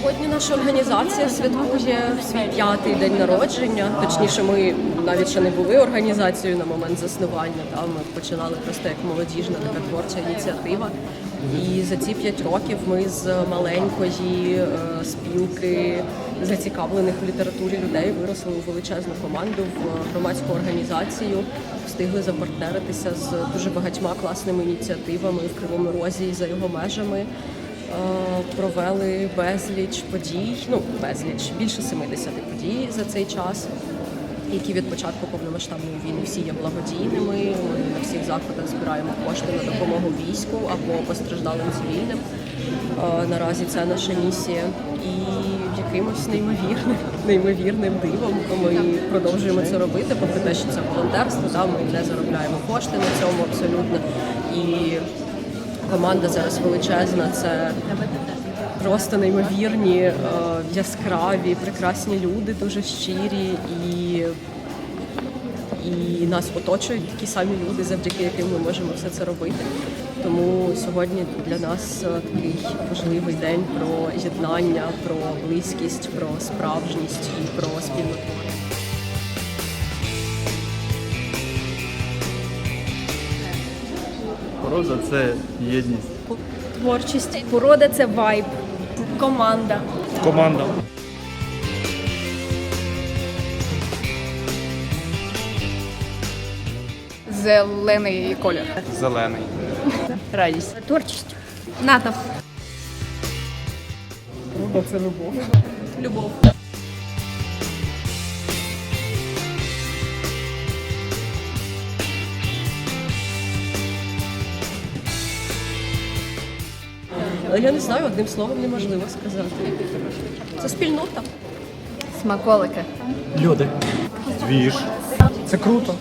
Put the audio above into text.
Сьогодні наша організація святкує свій п'ятий день народження. Точніше, ми навіть ще не були організацією на момент заснування. Та ми починали просто як молодіжна така творча ініціатива. І за ці п'ять років ми з маленької е, спілки зацікавлених в літературі людей виросли у величезну команду в громадську організацію. Встигли запартнеритися з дуже багатьма класними ініціативами в Кривому Розі і за його межами. Е, провели безліч подій, ну безліч, більше 70 подій за цей час, які від початку повномасштабної війни всі є благодійними. Ми на всіх заходах збираємо кошти на допомогу війську або постраждалим цивільним. Е, Наразі це наша місія. І якимось неймовірним, неймовірним дивом ми продовжуємо це робити, попри те, що це волонтерство, да, ми не заробляємо кошти на цьому абсолютно. І Команда зараз величезна, це просто неймовірні, е, яскраві, прекрасні люди, дуже щирі і, і нас оточують такі самі люди, завдяки яким ми можемо все це робити. Тому сьогодні для нас е, такий важливий день про єднання, про близькість, про справжність і про спільноту. Пороза це єдність. Творчість. Порода це вайб, команда. Команда. Зелений колір. Зелений. Радість. Творчість. Натовп. Любов. Але я не знаю, одним словом неможливо сказати. Це спільнота. Смаколики. Люди. Двіж. Це круто.